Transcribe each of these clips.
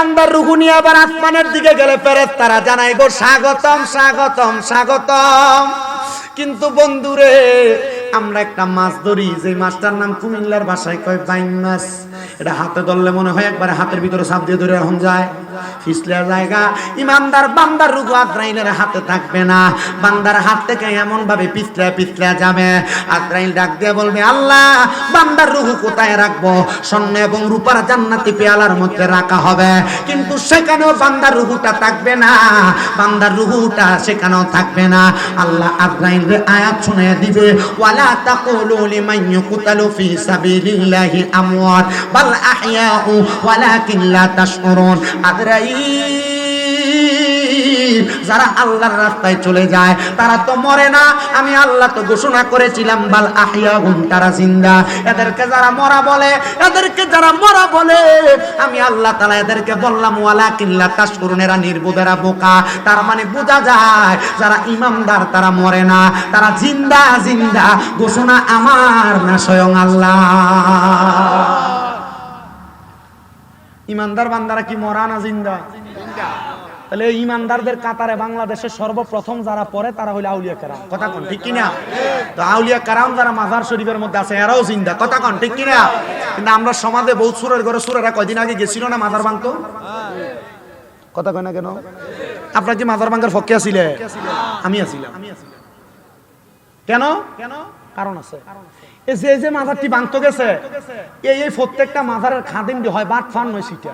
বান্দার রুহু নিয়ে আবার আসমানের দিকে গেলে ফেরেস তারা জানাই গো স্বাগতম স্বাগতম স্বাগতম। কিন্তু বন্ধুরে আমরা একটা মাছ ধরি যে মাছটার নাম কুমিল্লার ভাষায় কয় বাইন মাছ। এটা হাতে ধরলে মনে হয় একবার হাতের ভিতরে সাপ দিয়ে ধরে এখন যায়। ফিসলের জায়গা, ইমানদার বান্দার রুগু আদ্রাইলের হাতে থাকবে না। বান্দার হাত থেকে এমন ভাবে যাবে। আদ্রাইল ডাক দিয়ে বলবে, আল্লাহ, বান্দার কোথায় রাখব? স্বর্ণ এবং রূপার জান্নাতি পেয়ালার মধ্যে রাখা হবে। কিন্তু সেখানেও বান্দার রুহুটা থাকবে না। বান্দার রুহুটা সেখানেও থাকবে না। আল্লাহ আদ্রাইল আয়াত শুনে দিবে تقولوا لمن يقتل في سبيل الله أموات بل أحياء ولكن لا تشعرون أدري যারা আল্লাহর রাস্তায় চলে যায়, তারা তো মরে না। আমি আল্লাহ তো ঘোষণা করেছিলাম, বাল আহিয়াহুম, তারা জিন্দা। এদেরকে যারা মরা বলে, এদেরকে যারা মরা বলে, আমি আল্লাহ তাআলা এদেরকে বললাম ওয়ালাকিন লা তাশউরুন এরা নির্বোধেরা বোকা। তার মানে বোঝা যায়, যারা ইমামদার তারা মরে না। তারা জিন্দা জিন্দা। ঘোষণা আমার না স্বয়ং আল্লাহ। ইমানদার বান্দারা কি মরা না জিন্দা? তাহলে ইমানদারদের কাতারে বাংলাদেশের সর্বপ্রথম যারা পড়ে তারা হইল আউলিয়া কারাম। কথা কন ঠিক কিনা? তো আউলিয়া কারাম যারা মাজার শরীফের মধ্যে আছে এরাও জিন্দা। কথা কন ঠিক কিনা? কিন্তু আমরা সমাজে বহুত সুরের ঘরে সুরেরা কয়দিন আগে গেছিল না মাজার ভাঙতো কথা কয় না কেন? আপনার কি মাজার ভাঙার ফকে আছিলে আমি আছিলাম কেন? কেন? কারণ আছে। এই যে যে মাজারটি ভাঙতে গেছে এই এই প্রত্যেকটা মাজারের খাদিম হয় বাট ফান নয় সিটা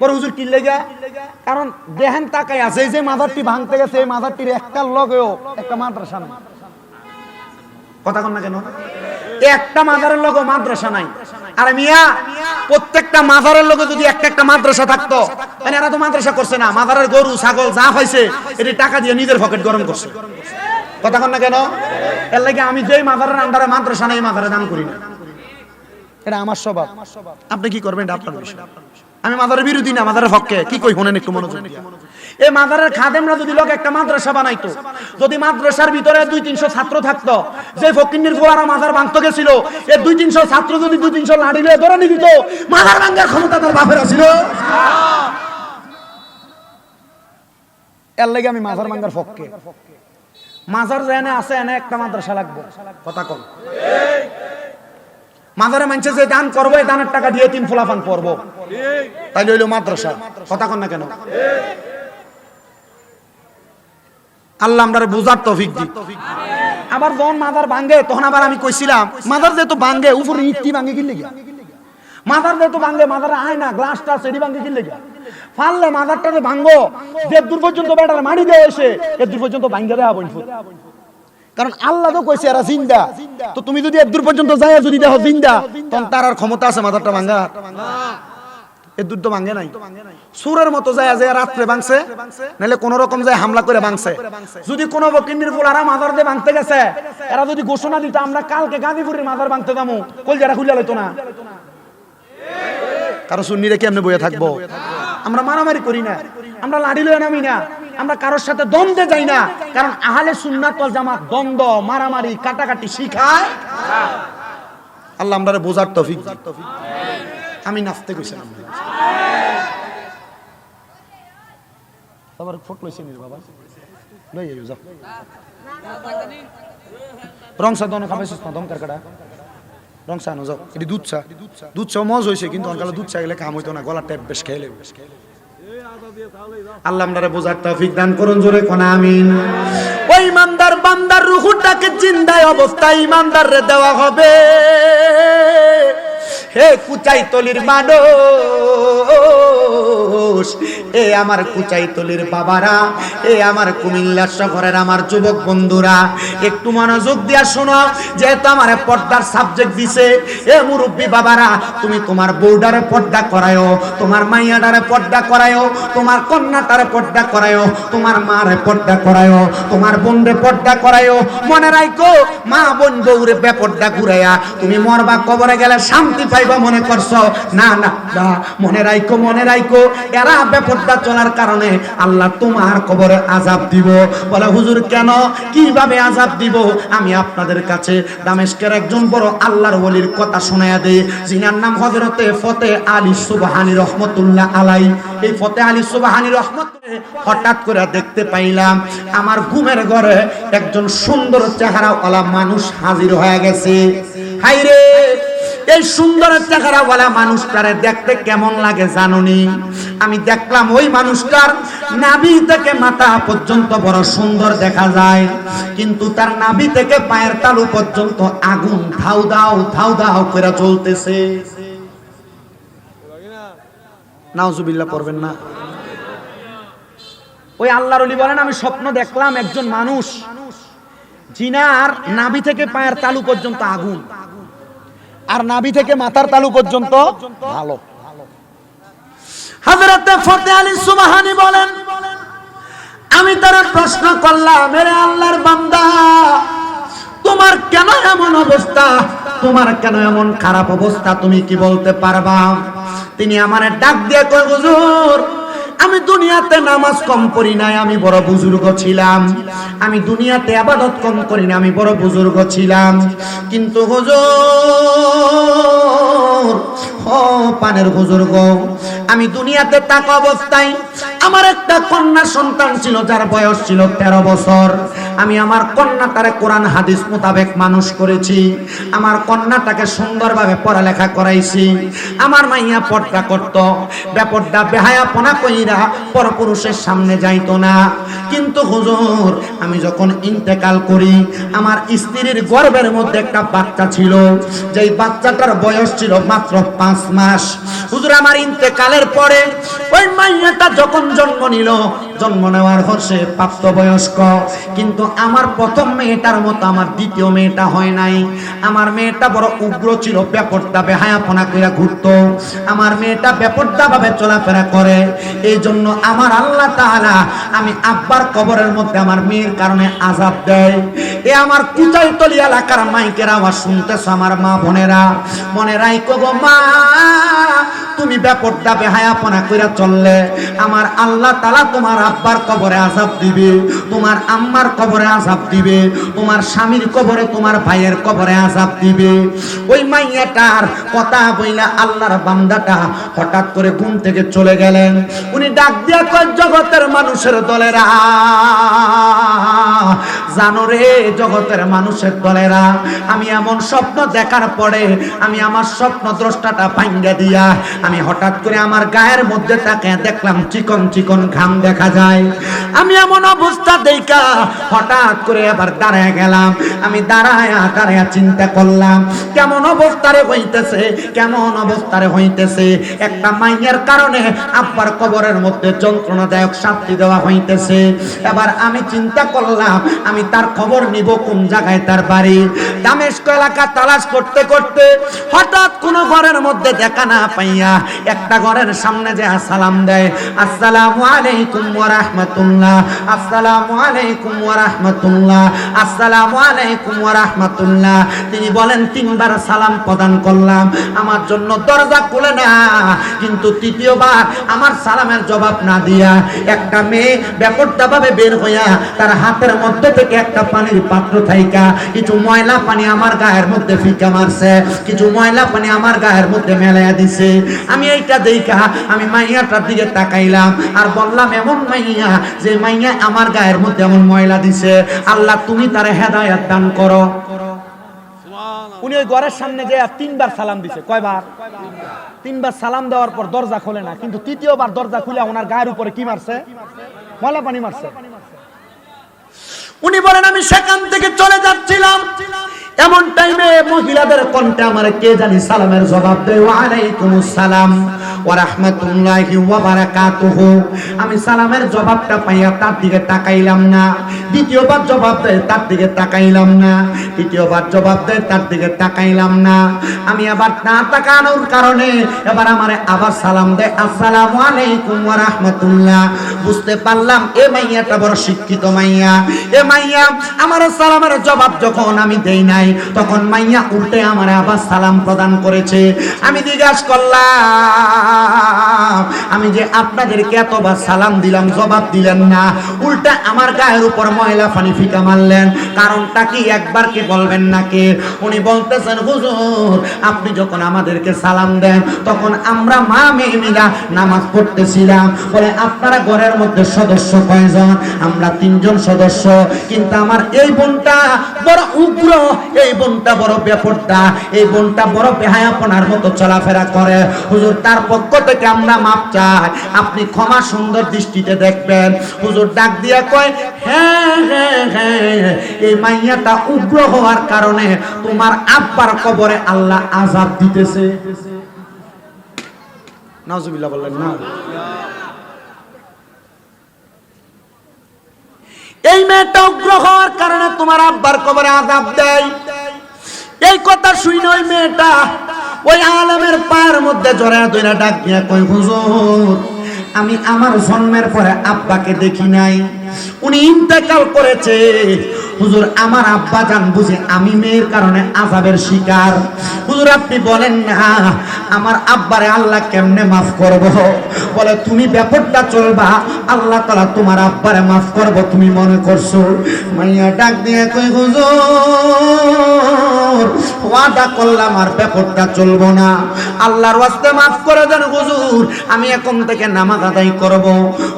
হুজুর কি কারণ তাকাই আছে যে মাজারটি ভাঙতে গেছে, এই মাজারটির একটা লগেও একটা মাদ্রাসা নাই। কথা কন না কেন? একটা মাজারের লগে মাদ্রাসা নাই। আর মিয়া, প্রত্যেকটা মাজারের লগে যদি একটা একটা মাদ্রাসা থাকতো মানে এরা তো মাদ্রাসা করছে না। মাজারের গরু, ছাগল, যা হয়েছে এটি টাকা দিয়ে নিজের পকেট গরম করছে। কথা কন না কেন? এর লাগে আমি যেই মাদারের আন্ডারে মাদ্রাসা নাই মাজারে দান করি না। এটা আমার স্বভাব। আপনি কি করবেন? আপনার বিষয়। আমি মাদারের বিরোধী না, মাদারের হককে। কি কই হনেন একটু মনোযোগ দিয়া। এই মাদারের খাদেমরা যদি লোক একটা মাদ্রাসা বানাইতো, যদি মাদ্রাসার ভিতরে দুই, তিনশো ছাত্র থাকতো, যে ফকিন্নির ফোয়ারা মাদার ভাঙতে গেছিল এই দুই, তিনশো ছাত্র যদি দুই, তিনশো লাড়ি লিয়ে ধরে নিয়ে দিত মাদার ভাঙ্গার ক্ষমতা তার বাপের ছিল এর লাগে আমি মাজার ভাঙ্গার ফককে মাজার যেনে আছে, এনে একটা মাদ্রাসা লাগবে। কথা কম মাদারে মানছে যে দান করব এই দানের টাকা দিয়ে তিন ফুলাফান পড়ব তাই লইলো মাদ্রাসা। কথা কন না কেন? আল্লাহ আমরা বুঝার তৌফিক দি আবার যখন মাদার ভাঙ্গে তখন আবার আমি কইছিলাম মাদার যেহেতু ভাঙ্গে উপরে ইটটি ভাঙ্গে কিনলে গিয়া মাদার যেহেতু ভাঙ্গে মাদার আয় না গ্লাসটা সেটি ভাঙ্গে কিনলে গিয়া ফাললে মাদারটারে ভাঙ্গো যে দূর পর্যন্ত বেটার মাটি দেওয়া এসে এ দূর পর্যন্ত ভাঙ্গে দেওয়া বইন কারণ আল্লাহ তো কইছে এরা জিন্দা। তো তুমি যদি এদূর পর্যন্ত যায় যদি দেখো জিন্দা, তখন তার আর ক্ষমতা আছে মাথাটা ভাঙ্গা। এদূর তো ভাঙ্গে নাই। সুরের মতো যায় যে রাত্রে ভাঙছে নাহলে কোন রকম যায় হামলা করে ভাঙছে। যদি কোনো বকিন্নির ফুলারা মাদার দিয়ে ভাঙতে গেছে, এরা যদি ঘোষণা দিত, আমরা কালকে গান্ধীপুরের মাদার ভাঙতে যাব কল যারা খুলে লইতো না। কারও সুন্নি রেখে এমনি বইয়ে থাকব? আমরা মারামারি করি না। আমরা লাড়ি লয়ে নামি না। আমরা কারোর সাথে দ্বন্দ্বে যাই না। কারণ আহলে সুন্নাত ওয়াল জামাত দ্বন্দ্ব মারামারি কাটাকাটি শিখায়। আল্লাহ আমরা বোঝার তৌফিক দিক। আমি নাচতে কইছিলাম আবার ফোট লইছে নির বাবা। লই আইও যাও। রং সা দনে খাবেছিস না দমকার কাটা? রং চা যাও। এটি দুধ চা। দুধ চা মজ হয়েছে কিন্তু অনকালে দুধ চা গেলে কাম হইতো না গলা টেপ বেশ খেয়ে লেবে। আল্লাহ আমরারে বোঝার তৌফিক দান করুন, জোরে কোন আমিন। ওই ইমানদার বান্দার রুহুটাকে জিন্দায় অবস্থায় ইমানদার দেওয়া হবে। হে কুচাই তলির মানুষ এ আমার কুচাই তলির বাবারা এ আমার কুমিল্লা শহরের আমার যুবক বন্ধুরা, একটু মনোযোগ দিয়া শোনো, যেহেতু আমার পর্দার সাবজেক্ট দিছে এ মুরব্বী বাবারা, তুমি তোমার বউডারে পর্দা করায়ও তোমার মাইয়াডারে পর্দা করায়ও তোমার কন্যাটারে পর্দা তোমার মারে পর্দা করায়ও তোমার বোনরে পর্দা করায়ও মনে রাখো মা বোন বউরে বেপর্দা ঘুরাইয়া, তুমি মরবা কবরে গেলে শান্তি পাইবা মনে করছ? না না মনে রাখো মনে রাইকো এরা বেপরদা চলার কারণে আল্লাহ তোমার কবরে আজাব দিব। বলে, হুজুর, কেন? কীভাবে আজাব দিব? আমি আপনাদের কাছে দামেশকের একজন বড় আল্লাহর ওলির কথা শোনায়া দেই। যিনার নাম হযরতে ফতে আলী সুবহানি রহমতুল্লাহ আলাই এই ফতে আলী সুবহানি রহমত হঠাৎ করে দেখতে পাইলাম, আমার ঘুমের ঘরে একজন সুন্দর চেহারাওয়ালা মানুষ হাজির হয়ে গেছে। হাইরে এই সুন্দর চেহারাওয়ালা মানুষটারে দেখতে কেমন লাগে জানুনি? আমি দেখলাম ওই মানুষটার নাভি থেকে মাথা পর্যন্ত বড় সুন্দর দেখা যায়। কিন্তু তার নাভি থেকে পায়ের তালু পর্যন্ত আগুন ধাউ দাও ধাউ দাও করে চলতেছে নাউজুবিল্লাহ পড়বেন না। ওই আল্লাহর অলি বলেন, আমি স্বপ্ন দেখলাম একজন মানুষ, জিনার নাভি থেকে পায়ের তালু পর্যন্ত আগুন। আর নাভি থেকে মাথার তালু পর্যন্ত? ভালো। হযরতে ফতে আলী সুবহানি বলেন, আমি তার প্রশ্ন করলাম মেরে আল্লাহর বান্দা, তোমার কেন এমন অবস্থা? তোমার কেন এমন খারাপ অবস্থা তুমি কি বলতে পারবা? তিনি আমার ডাক দিয়ে কয়, হুজুর আমি দুনিয়াতে নামাজ কম করি নাই, আমি বড় বুজুর্গ ছিলাম। আমি দুনিয়াতে আবাদত কম করি না আমি বড় বুজুর্গ ছিলাম। কিন্তু হুজুর পানের বুজুর্গ আমি দুনিয়াতে থাকা অবস্থায় আমার একটা কন্যা সন্তান ছিল, যার বয়স ছিল তেরো বছর। আমি আমার কন্যাটারে কোরআন, হাদিস মোতাবেক মানুষ করেছি। আমার কন্যাটাকে সুন্দরভাবে পড়ালেখা করাইছি। আমার মাইয়া পর্দা করত ব্যাপারটা বেহায়াপনা কইরা পরপুরুষের সামনে যাইতো না। কিন্তু হুজুর, আমি যখন ইন্তেকাল করি, আমার স্ত্রীর গর্ভের মধ্যে একটা বাচ্চা ছিল। যেই বাচ্চাটার বয়স ছিল মাত্র পাঁচ মাস। হুজুর, আমার ইন্তেকালের পরে ওই মাইয়াটা যখন জন্ম নিল, জন্ম নেওয়ার সে প্রাপ্তবয়স্ক। কিন্তু আমার প্রথম মেয়েটার মতো আমার দ্বিতীয় মেয়েটা হয় নাই। আমার মেয়েটা বড় উগ্র ছিল ব্যাপারটা বেহায়াপনা কইরা ঘুরতো। আমার মেয়েটা ব্যাপারটা ভাবে চলাফেরা করে। এই জন্য আমার আল্লাহ তাআলা আমি আব্বার কবরের মধ্যে আমার মেয়ের কারণে আজাব দেয়। এ আমার কুচাইতলি এলাকার মাইকের আওয়াজ শুনতেছ আমার মা বোনেরা? মনে রাইকো গো মা, তুমি ব্যাপারটা বেহায়াপনা কইরা চললে। আমার আল্লাহ তাআলা তোমার আব্বার কবরে আজাব দিবে, তোমার আম্মার কবরে আজাব দিবে, তোমার স্বামীর কবরে, তোমার ভাইয়ের কবরে আজাব দিবে। ওই মাইয়াটার কথা বইলা আল্লাহর বান্দাটা হঠাৎ করে ঘুম থেকে চলে গেলেন। উনি ডাক দিয়া কয়, জগতের মানুষের দলেরা জানো রে জগতের মানুষের দলেরা, আমি এমন স্বপ্ন দেখার পরে আমি আমার স্বপ্ন দ্রষ্টাটা ভাঙ্গা দিয়া, আমি হঠাৎ করে আমার গায়ের মধ্যে তাকে দেখলাম, চিকন চিকন ঘাম দেখা যায়। আমি এমন অবস্থা দেখা, হঠাৎ করে আবার দাঁড়ায় গেলাম, আমি দাঁড়ায় দাঁড়ায় চিন্তা করলাম, কেমন অবস্থারে হইতেছে, কেমন অবস্থারে হইতেছে, একটা মাইয়ের কারণে আব্বার কবরের মধ্যে যন্ত্রণাদায়ক শাস্তি দেওয়া হইতেছে। এবার আমি চিন্তা করলাম, আমি তার খবর নিব কোন জায়গায় তার বাড়ি। দামেস্ক এলাকা তালাশ করতে করতে হঠাৎ কোন ঘরের মধ্যে দেখা না পাইয়া একটা ঘরের সামনে যে সালাম দেয়, আসসালামু আলাইকুম ওয়া রাহমাতুল্লাহ, আসসালামু আলাইকুম ওয়া রাহমাতুল্লাহ, আসসালামু আলাইকুম ওয়া রাহমাতুল্লাহ। তিনি বলেন, তিনবার সালাম প্রদান করলাম, আমার জন্য দরজা খুলে না, কিন্তু তৃতীয়বার আমার সালামের জবাব না দিয়া একটা মেয়ে ব্যাপারটা ভাবে বের হইয়া তার হাতের মধ্যে থেকে একটা পানির পাত্র থাইকা, কিছু ময়লা পানি আমার গায়ের মধ্যে ফিকা মারছে, কিছু ময়লা পানি আমার গায়ের মধ্যে মেলাইয়া দিছে। আমি এইটা দেখা আমি মাইয়াটার দিকে তাকাইলাম আর বললাম, এমন মাইয়া যে মাইয়া আমার গায়ের মধ্যে এমন ময়লা দিছে, আল্লাহ তুমি তারে হেদায়াত দান করো। উনি ওই ঘরের সামনে যে তিনবার সালাম দিছে, কয়বার? তিনবার সালাম দেওয়ার পর দরজা খোলে না, কিন্তু তৃতীয়বার দরজা খুলে ওনার গায়ের উপরে কি মারছে? ময়লা পানি মারছে। উনি বলেন আমি সেখান থেকে চলে যাচ্ছিলাম। এমন টাইমে মহিলাদের কণ্ঠে আমার কে জানি সালামের জবাব দেয় ওয়ালাইকুম সালাম আমি সালামের জবাবটা পাইয়া তার দিকে তাকাইলাম না। দ্বিতীয়বার জবাব দেয়, তার দিকে তাকাইলাম না। তৃতীয়বার জবাব দেয়, তার দিকে তাকাইলাম না। আমি আবার না তাকানোর কারণে এবার আমারে আবার সালাম দেয়, আসসালামু আলাইকুম বুঝতে পারলাম, এ মাইয়াটা বড় শিক্ষিত মাইয়া। এ মাইয়া, আমার সালামের জবাব যখন আমি দেই নাই, তখন মাইয়া উল্টে আমার আবার সালাম প্রদান করেছে। আমি জিজ্ঞাসা করলাম, আমি যে আপনাদেরকে এতবার সালাম দিলাম, জবাব দিলেন না। উল্টা আমার গায়ের উপর ময়লা পানি ফিকা মারলেন। কারণটা কি একবার কি বলবেন নাকি? উনি বলতেছেন, হুজুর, আপনি যখন আমাদেরকে সালাম দেন, তখন আমরা মা মেয়ে মিলা নামাজ পড়তেছিলাম। বলে, আপনারা ঘরের মধ্যে সদস্য কয়জন? আমরা তিনজন সদস্য। কিন্তু আমার এই বোনটা বড় উগ্র এই বোনটা বড় বেপরদা এই বোনটা বড় বেহায়াপনার মতো চলাফেরা করে। হুজুর, তার পক্ষ থেকে আমরা মাপ চাই। আপনি ক্ষমা সুন্দর দৃষ্টিতে দেখবেন। হুজুর ডাক দিয়া কয় হ্যাঁ হ্যাঁ হ্যাঁ এই মাইয়াটা উগ্র হওয়ার কারণে তোমার আব্বার কবরে আল্লাহ আজাব দিতেছে। নাউজুবিল্লাহ বললেন, না। এই মেয়েটা উগ্র হওয়ার কারণে তোমার আব্বার কবরে আজাব দেয়। এই কথা শুনে ওই মেয়েটা ওই আলমের পায়ের মধ্যে জড়ায় দইরা ডাক দিয়া কই হুজুর, আমি আমার জন্মের পরে আব্বাকে দেখি নাই। উনি ইন্তেকাল করেছে। হুজুর, আমার আব্বা জান বুঝে আমি মেয়ের কারণে আজাবের শিকার। হুজুর, আপনি বলেন না, আমার আব্বারে আল্লাহ কেমনে মাফ করব? বলে, তুমি ব্যাপারটা চলবা, আল্লাহ তালা তোমার আব্বারে মাফ করব, তুমি মনে করছ? মাইয়া ডাক দিয়ে কই হুজুর, ওয়াদা করলাম আর ব্যাপারটা চলবো না। আল্লাহর ওয়াস্তে মাফ করে দেন, হুজুর, আমি এখন থেকে নামাজ আদায় করব।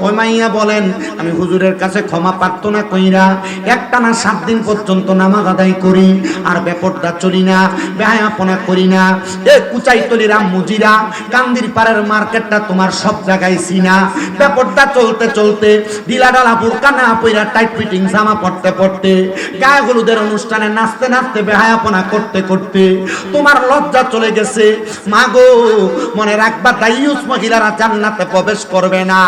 ওই মাইয়া বলেন, আমি হুজুরের কাছে ক্ষমা প্রার্থনা কইরা একটা না সাত দিন পর্যন্ত নামাজ আদায় করি, আর ব্যাপারটা চলি না ব্যায়াপনা করি না। এ কুচাইতলির মুজিরা কান্দির পাড়ের মার্কেটটা তোমার সব জায়গায় চিনা ব্যাপারটা চলতে চলতে ডালা বুরকা না পইরা টাইট ফিটিং জামা পড়তে পড়তে গায়ে হলুদের অনুষ্ঠানে নাচতে নাচতে বেহায়াপনা করতে করতে তোমার লজ্জা চলে গেছে। মাগো মনে রাখবা দাইয়ুস মহিলারা জান্নাতে প্রবেশ করবে না।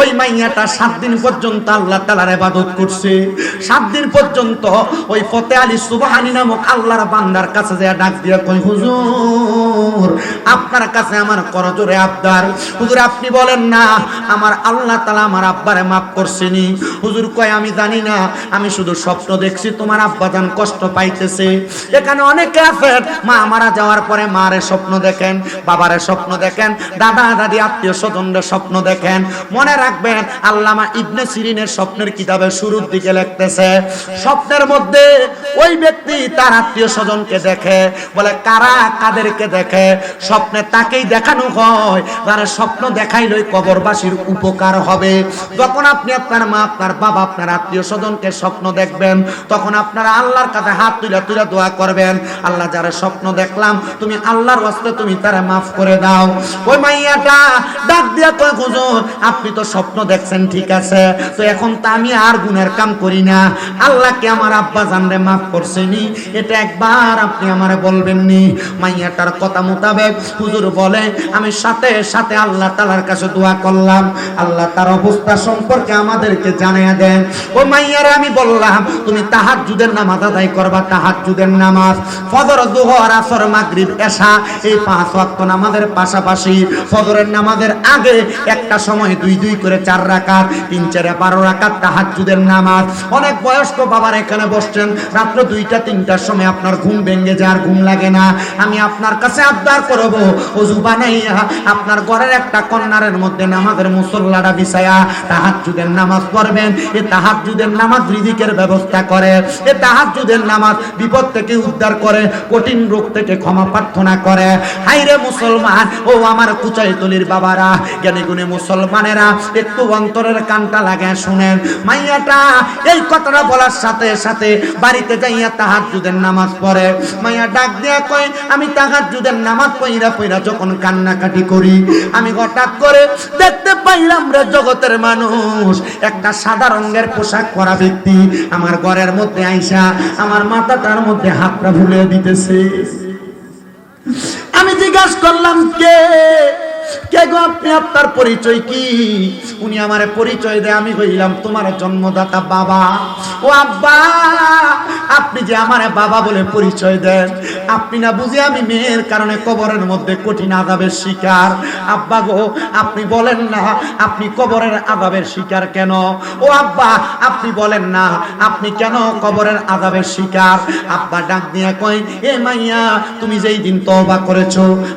ওই মাইয়াটা সাত দিন পর্যন্ত আল্লাহ তালার ইবাদত করছে। সাত দিন পর্যন্ত ওই ফতে আলী সুবহানি নামক আল্লাহর বান্দার কাছে যে ডাক দিয়ে কই হুজুর, আপনার কাছে আমার করজোরে আবদার। হুজুর, আপনি বলেন না, আমার আল্লাহ তালা আমার আব্বারে মাফ করছেনি হুজুর কয়, আমি জানি না, আমি শুধু স্বপ্ন দেখছি, তোমার আব্বা জান কষ্ট পাইতেছে। এখানে অনেকে আছেন, মা মারা যাওয়ার পরে মারে স্বপ্ন দেখেন, বাবারে স্বপ্ন দেখেন, দাদা, দাদি, আত্মীয় স্বজনদের স্বপ্ন দেখেন। মনে রাখবেন, আল্লামা ইবনে সিরিনের স্বপ্নের কিতাবে শুরুর দিকে লিখতেছে স্বপ্নের মধ্যে ওই ব্যক্তি তার আত্মীয় স্বজনকে দেখে, বলে, কারা কাদেরকে দেখে? স্বপ্নে তাকেই দেখানো হয়। তার স্বপ্ন দেখাইলই কবরবাসীর উপকার হবে। যখন আপনি আপনার মা, আপনার বাবা, আপনার আত্মীয় স্বজনকে স্বপ্ন দেখবেন, তখন আপনারা আল্লাহর কাছে হাত তুলে তুলে দোয়া করবেন, আল্লাহ, যারা স্বপ্ন দেখলাম, তুমি আল্লাহর ওয়াস্তে তুমি তারা মাফ করে দাও। ওই মাইয়াটা ডাক দিয়া কয়, হুজুর, আপনি তো স্বপ্ন দেখছেন, ঠিক আছে। তো এখন তো আমি আর গুনার কাম করি না। আল্লাহকে আমার আব্বা জানরে মাফ করছেনি এটা একবার আপনি আমারে বলবেন নি। মাইয়াটার কথা মোতাবেক হুজুর বলে, আমি সাথে সাথে আল্লাহ তালার কাছে দোয়া করলাম। আল্লাহ তার অবস্থা সম্পর্কে আমাদেরকে জানিয়ে দেন। ও মাইয়ারে, আমি বললাম, তুমি তাহাজ্জুদের নামাজ আদায় করবা, তাহাজ্জুদের নামাজ। ফজর দুহর আসর, মাগরিব, এশা, এই পাঁচ ওয়াক্ত নামাজের পাশাপাশি ফজরের নামাজের আগে একটা সময় দুই দুই করে চার রাকাত, তিন চারে বারো রাকাত তাহাজ্জুদের নামাজ। অনেক বয়স্ক বাবার এখানে বসছেন। রাত্র দুইটা, তিনটার সময় আপনার ঘুম ভেঙে যার ঘুম লাগে না। আমি আপনার কাছে আবদার করব। অজু বানাইয়া আপনার ঘরের একটা কন্যারের মধ্যে নামাজের মুসল্লাটা বিছায়া তাহাজ্জুদের নামাজ পড়বেন। এ তাহাজ্জুদের নামাজ রিজিকের ব্যবস্থা করে। এ তাহাজ্জুদের নামাজ বিপদ থেকে উদ্ধার করে। কঠিন রোগ থেকে ক্ষমা প্রার্থনা করে। হাইরে মুসলমান, ও আমার কুচাইতলির বাবারা, জ্ঞানী গুণী মুসলমানেরা, একটু অন্তরের কানটা লাগে শুনেন। মাইয়াটা, এই কথাটা বলার সাথে সাথে সাথে বাড়িতে যাইয়া তাহাজ্জুদের নামাজ পড়ে। মাইয়া ডাক দিয়া কয়, আমি তাহাজ্জুদের নামাজ পইরা পইরা যখন কান্নাকাটি করি, আমি হঠাৎ করে দেখতে পাইলাম রে জগতের মানুষ, একটা সাদা রঙের পোশাক পরা ব্যক্তি আমার ঘরের মধ্যে আইসা আমার মাথা তার মধ্যে হাতটা ভুলে দিতেছে। আমি জিজ্ঞাসা করলাম, কে? কে গো আপনি? আপনার পরিচয় কি? উনি আমার পরিচয় দেয়, আমি হইলাম তোমার জন্মদাতা বাবা। ও আব্বা, আপনি যে আমার বাবা বলে পরিচয় দেন, আপনি না বুঝে আমি মেয়ের কারণে কবরের মধ্যে কঠিন আদাবের শিকার। আব্বা গো, আপনি বলেন না, আপনি কবরের আদাবের শিকার কেন? ও আব্বা, আপনি বলেন না, আপনি কেন কবরের আদাবের শিকার? আব্বা ডাক দিয়ে কয়, এ মাইয়া, তুমি যেই দিন তওবা করেছ,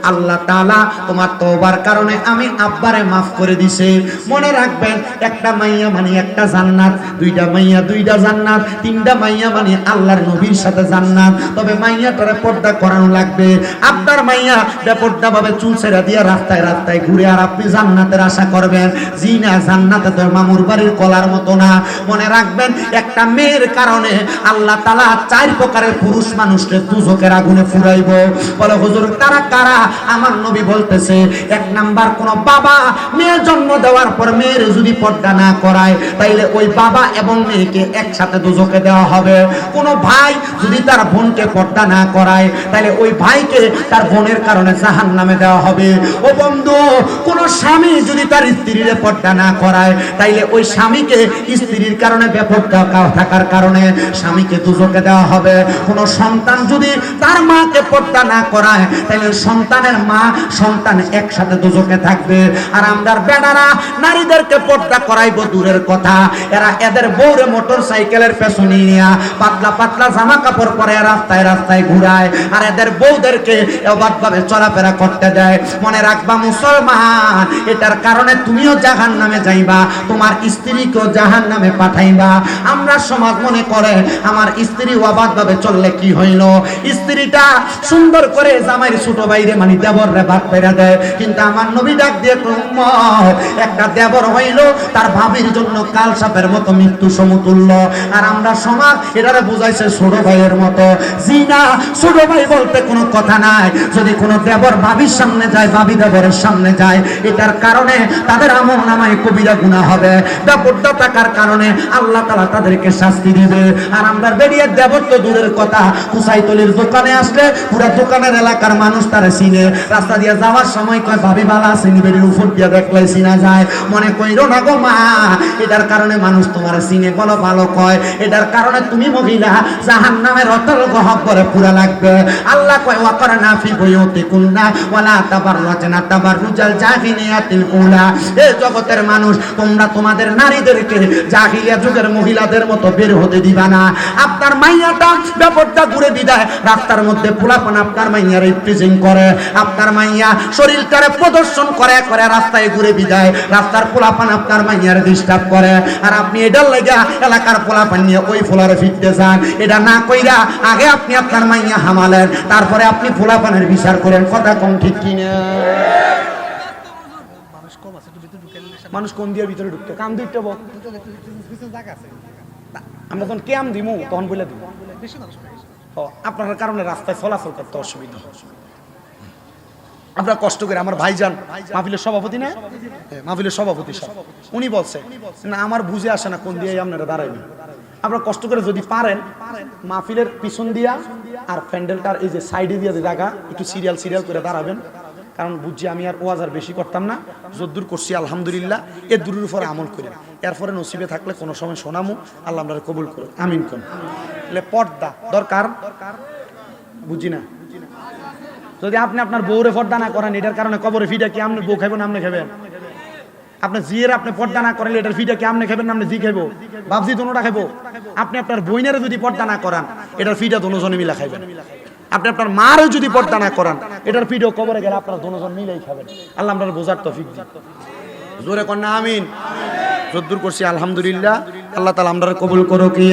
আল্লাহ তাআলা তোমার তওবার কারণে কারণে আমি আব্বারে মাফ করে দিছে। মনে রাখবেন, একটা মাইয়া মানে একটা জান্নাত, দুইটা মাইয়া দুইটা জান্নাত, তিনটা মাইয়া মানে আল্লাহর নবীর সাথে জান্নাত। তবে মাইয়াটারে পর্দা করানো লাগবে। আপনার মাইয়া বেপর্দা ভাবে চুল ছেড়া দিয়ে রাস্তায় রাস্তায় ঘুরে, আর আপনি জান্নাতের আশা করবেন, জি না, জান্নাতে তোর মামুর বাড়ির কলার মতো না। মনে রাখবেন, একটা মেয়ের কারণে আল্লাহ তালা চার প্রকারের পুরুষ মানুষকে দুজকের আগুনে ফুরাইব। বলে, হুজুর, তারা কারা? আমার নবী বলতেছে, এক নাম্বার কোন বাবা মেয়ে জন্ম দেওয়ার পর মেয়ের যদি পর্দা না করায়, তাইলে ওই বাবা এবং মেয়েকে একসাথে দুজকে দেওয়া হবে। কোন ভাই যদি তার বোনকে পর্দা না করায় তাহলে ওই ভাইকে তার বোনের কারণে জাহান নামে দেওয়া হবে। ও বন্ধু, কোন স্বামী যদি তার স্ত্রীর পর্দা না করায়, তাইলে ওই স্বামীকে স্ত্রীর কারণে বেপর্দা থাকার কারণে স্বামীকে দুজকে দেওয়া হবে। কোন সন্তান যদি তার মাকে পর্দা না করায় তাহলে সন্তানের মা সন্তান একসাথে দুজকে থাকবে। আর আমরার বেড়ারা নারীদেরকে পর্দা করাইবো দূরের কথা। এরা এদের বউরে মোটর সাইকেলের পেছনে নিয়ে পাতলা পাতলা জামা কাপড় পরে রাস্তায় রাস্তায় ঘুরায়। আর এদের বউদেরকে অবাধ ভাবে চলাফেরা করতে দেয়। মনে রাখবা, মুসলমান, এটার কারণে তুমিও জাহান নামে যাইবা, তোমার স্ত্রীকেও জাহান নামে পাঠাইবা। আমরা সমাজ মনে করে, আমার স্ত্রী অবাধ ভাবে চললে কি হইল? স্ত্রীটা সুন্দর করে জামাইয়ের ছোট বাইরে মানে দেবর রে ভাত পেরা দেয়। কিন্তু আমার নবী ডাক দিয়ে একটা দেবর হইল, তার ভাবির জন্য কাল সাপের মতো মৃত্যু সমতুল্য। আর আমরা সমাজ এটারে বুঝাইছে ছোট ভাইয়ের মতো। জি না ছোট ভাই বলতে কোনো কথা নাই। যদি কোনো দেবর ভাবির সামনে যায়, ভাবি দেবরের সামনে যায়, এটার কারণে তাদের আমল নামায় কবিরা গুণা হবে। দেবরটা থাকার কারণে? আল্লাহ তালা তাদেরকে শাস্তি দিবে। আর আমরা বেরিয়ে দেবর তো দূরের কথা, কুসাইতলির দোকানে আসলে পুরো দোকানের এলাকার মানুষ তারা চিনে। রাস্তা দিয়ে যাওয়ার সময় কয় ভাবি মনে মানুষ জগতের মানুষ, তোমরা তোমাদের নারীদেরকে জাহিলিয়া যুগের মহিলাদের মতো বের হতে দিবা না। আপনার মাইয়াটা ব্যাপারটা ঘুরে বিদায়। রাস্তার মধ্যে পোলাপন আপনার মাইয়ার প্রিজিং করে। আপনার মাইয়া শরীরটারে প্রদর্শন করে করে রাস্তায় ঘুরে বিদায়। রাস্তার পোলাপান আপনার মাইয়ার ডিস্টার্ব করে। আর আপনি এটার লেগা এলাকার পোলাপান নিয়ে ওই ফোলারে ফিরতে যান। এটা না কইরা আগে আপনি আপনার মাইয়া হামালেন তারপরে আপনি পোলাপানের বিচার করেন। কথা কম ঠিক কিনা? মানুষ কোন দিয়ে ভিতরে ঢুকতে? কাম দিতে বল। আমরা তখন কেম দিমু। তখন বলে দিব আপনার কারণে রাস্তায় চলাচল করতে অসুবিধা। হয়। আমরা কষ্ট করে, আমার ভাইজান, মাহফিলের সভাপতি না? মাহফিলের সভাপতি সাহেব উনি বলছে, না, আমার বুঝে আসে না কোন দিয়ে আপনারা দাঁড়াইবেন আপনারা কষ্ট করে যদি পারেন, মাহফিলের পিছন দিয়া আর প্যান্ডেলটার এই যে সাইডে দিয়ে যে জায়গা, একটু সিরিয়াল সিরিয়াল করে দাঁড়াবেন। কারণ বুঝছি আমি আর ওয়াজ আর বেশি করতাম না। যদ্দূর করছি, আলহামদুলিল্লাহ, এ দূরের উপরে আমল করি। এরপরে নসিবে থাকলে কোনো সময় শোনামু। আল্লাহ আমরা কবুল করো আমিন কোন পর্দা দরকার? বুঝি না। যদি আপনি আপনার বউরে পর্দা না করেন, এটার কারণে কবরে ফিটা কি আপনি বউ খাইবেন আপনি খাবেন আপনার জিয়ের আপনি পর্দা না করেন, এটার ফিটা কি আপনি খাবেন আপনি জি খাইবো? বাবজি দোনোটা খাইবো? আপনি আপনার বইনারে যদি পর্দা না করান, এটার ফিটা দোনোজনে মিলা খাইবেন। আপনি আপনার মারও যদি পর্দা না করান, এটার ফিডও কবরে গেলে আপনার দোনোজন মিলেই খাবেন। আল্লাহ আমরা বোঝার তফিক দিই জোরে কন্যা, আমিন। যদ্দূর করছি, আলহামদুলিল্লাহ। আল্লাহ তালা আমরা কবুল করো কি